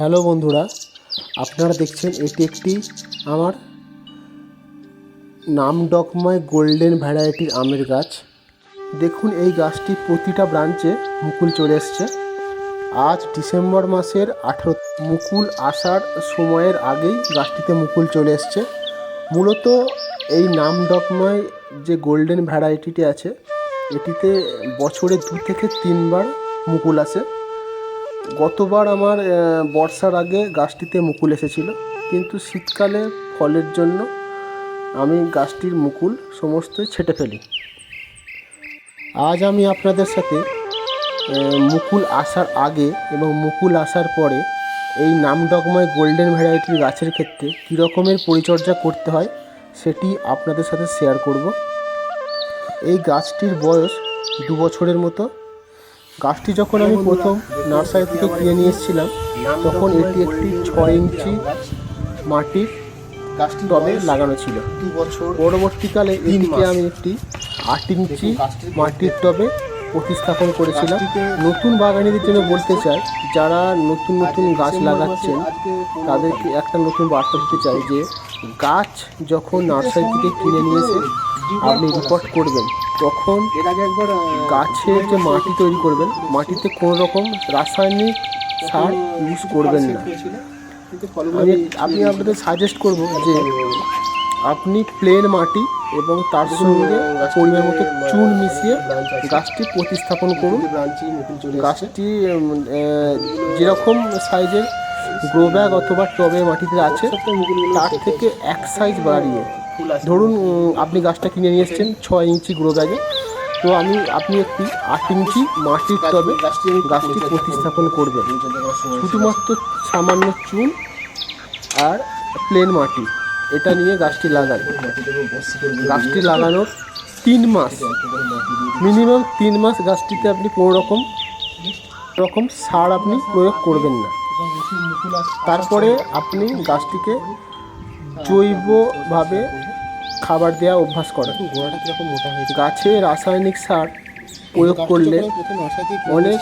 Hello বন্ধুরা, আপনারা দেখছেন এটি একটি আমার নাম ডকময় গোল্ডেন ভ্যারাইটির আমের গাছ। দেখুন, এই গাছটি প্রতিটা ব্রাঞ্চে মুকুল চলে এসছে। আজ ডিসেম্বর মাসের আঠেরো মুকুল আসার সময়ের আগেই গাছটিতে মুকুল চলে এসছে। মূলত এই নাম ডকময় যে গোল্ডেন ভ্যারাইটিটি আছে, এটিতে বছরে দু থেকে তিনবার মুকুল আসে। গতবার আমার বর্ষার আগে গাছটিতে মুকুল এসেছিল। কিন্তু শীতকালে ফলের জন্য আমি গাছটির মুকুল সমস্তই ছেটে ফেলি। আজ আমি আপনাদের সাথে মুকুল আসার আগে এবং মুকুল আসার পরে এই নামডগময় গোল্ডেন ভ্যারাইটির গাছের ক্ষেত্রে কী রকমের পরিচর্যা করতে হয় সেটি আপনাদের সাথে শেয়ার করব। এই গাছটির বয়স দু বছরের মতো। গাছটি যখন আমি প্রথম নার্সারি থেকে কিনে নিয়ে এসেছিলাম তখন এটি একটি ছয় ইঞ্চি মাটির গাছটি টবে লাগানো ছিল। পরবর্তীকালে এটিকে। আমি একটি আট ইঞ্চি মাটির টবে প্রতিস্থাপন করেছিলাম। নতুন বাগানিদের জন্য বলতে চাই যারা নতুন নতুন গাছ লাগাচ্ছেন তাদেরকে একটা নতুন বার্তা দিতে চাই যে গাছ যখন নার্সারি থেকে কিনে নিয়ে এসে আপনি রিপোর্ট করবেন। তখন এর আগে একবার গাছের যে মাটি তৈরি করবেন মাটিতে কোনো রকম রাসায়নিক সার ইউজ করবেন না আমি আমি আপনাদের সাজেস্ট করব যে আপনি প্লেন মাটি এবং তার সঙ্গে পরিমাণ মতো চুন মিশিয়ে গাছটি প্রতিস্থাপন করুন। গাছটি যেরকম সাইজের গ্রো ব্যাগ অথবা টবে মাটিতে আছে তার থেকে এক সাইজ বাড়িয়ে। ধরুন আপনি গাছটা কিনে নিয়ে এসেছেন ছয় ইঞ্চি গ্রো ব্যাগে। তো আমি আপনি একটি আট ইঞ্চি মাটির টবে গাছটি প্রতিস্থাপন করবেন। শুধুমাত্র সামান্য চুন আর প্লেন মাটি। এটা নিয়ে গাছটি করব, গাছটি লাগানোর তিন মাস। মিনিমাম তিন মাস গাছটিতে আপনি কোনো রকম রকম সার আপনি প্রয়োগ করবেন না। তারপরে আপনি গাছটিকে জৈবভাবে খাবার দেওয়া অভ্যাস করেন গোড়াটা কীরকম মোটা হয়েছে। গাছে রাসায়নিক সার প্রয়োগ করলে অনেক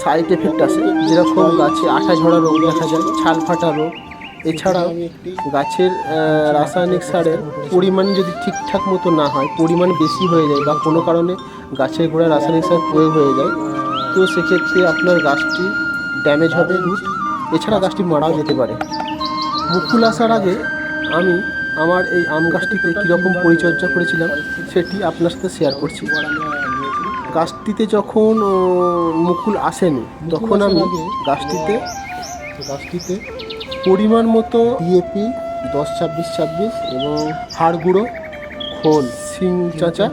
সাইড এফেক্ট আসে। যেরকম গাছে আঠা ঝরা রোগ দেখা যায় ছাল ফাটা রোগ। এছাড়াও গাছের রাসায়নিক সারের পরিমাণ যদি ঠিকঠাক মতো না হয় পরিমাণ বেশি হয়ে যায় বা কোনো কারণে গাছের গোড়ায় রাসায়নিক সার প্রয়োগ হয়ে যায় তো সেক্ষেত্রে আপনার গাছটি ড্যামেজ হবে। রুট এছাড়া গাছটি মারাও যেতে পারে। মুকুল আসার আগে আমি আমার এই আম গাছটিতে কীরকম পরিচর্যা করেছিলাম, সেটি আপনার সাথে শেয়ার করছি। গাছটিতে যখন মুকুল আসেনি, তখন আমি গাছটিতে গাছটিতে পরিমাণ মতো ডিএপি দশ ছাব্বিশ ছাব্বিশ এবং হাড় গুঁড়ো, খোল, শিং চাচা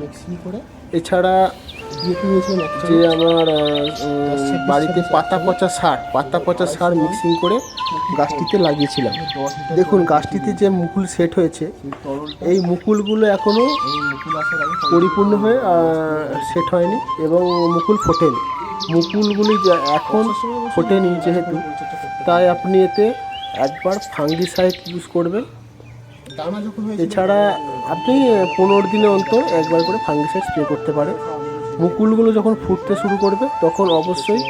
এছাড়া যে আমার বাড়িতে পাতা পচা সার, পাতা পচা সার মিক্সিং করে গাছটিতে লাগিয়েছিলাম। দেখুন, গাছটিতে যে মুকুল সেট হয়েছে, এই মুকুলগুলো এখনও পরিপূর্ণ হয়ে সেট হয়নি এবং মুকুল ফোটেনি। মুকুলগুলি এখন ফোটেনি যেহেতু, তাই আপনি এতে একবার ফাঙ্গিসাইড ইউজ করবেন। এছাড়া আপনি পনেরো দিনে অন্তর একবার করে ফাঙ্গিসাইড স্প্রে করতে পারেন। মুকুলগুলো যখন ফুটতে শুরু করবে, তখন অবশ্যই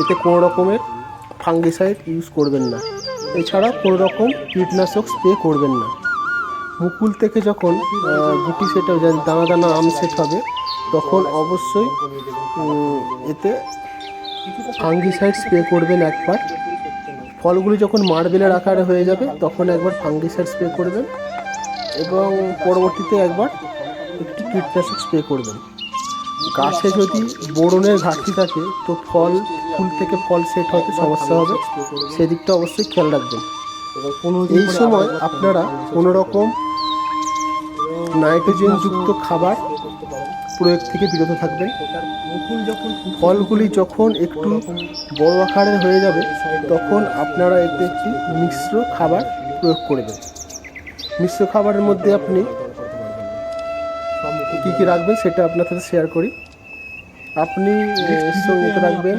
এতে কোনো রকমের ফাঙ্গিসাইড ইউজ করবেন না। এছাড়া কোনো রকম কীটনাশক স্প্রে করবেন না। মুকুল থেকে যখন গুটি সেট হবে দানা দানা আম সেট হবে, তখন অবশ্যই এতে ফাঙ্গিসাইড স্প্রে করবেন একবার। ফলগুলি যখন মার্বেলের আকারে হয়ে যাবে, তখন একবার ফাঙ্গিসাইড স্প্রে করবেন এবং পরবর্তীতে একবার একটি কীটনাশক স্প্রে করবেন। গাছে যদি বোরনের ঘাটতি থাকে, তো ফল, ফুল থেকে ফল সেট হতে সমস্যা হবে। সেদিকটা অবশ্যই খেয়াল রাখবেন। এই সময় আপনারা কোনো রকম নাইট্রোজেনযুক্ত খাবার প্রয়োগ থেকে বিরত থাকবেন। ফলগুলি যখন একটু বড় আকারের হয়ে যাবে, তখন আপনারা এতে একটি মিশ্র খাবার প্রয়োগ করবেন মিশ্র খাবারের মধ্যে আপনি কী কী রাখবেন সেটা আপনার সাথে শেয়ার করি। আপনি এর সঙ্গে রাখবেন।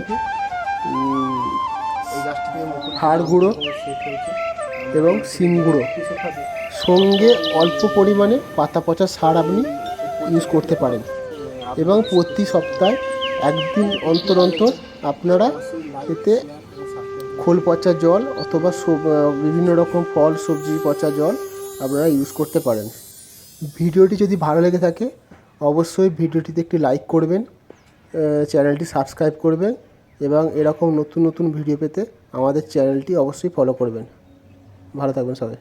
হাড় গুঁড়ো এবং শিম গুঁড়ো। সঙ্গে অল্প পরিমাণে পাতা পচা সার আপনি ইউজ করতে পারেন। এবং প্রতি সপ্তাহে একদিন অন্তর অন্তর আপনারা এতে খোল পচা জল অথবা বিভিন্ন রকম ফল সবজি পচা জল আপনারা ইউজ করতে পারেন। ভিডিওটি যদি ভালো লেগে থাকে, অবশ্যই ভিডিওটিতে একটি লাইক করবেন চ্যানেলটি সাবস্ক্রাইব করবেন এবং এরকম নতুন নতুন ভিডিও পেতে আমাদের চ্যানেলটি অবশ্যই ফলো করবেন। ভালো থাকবেন সবাই।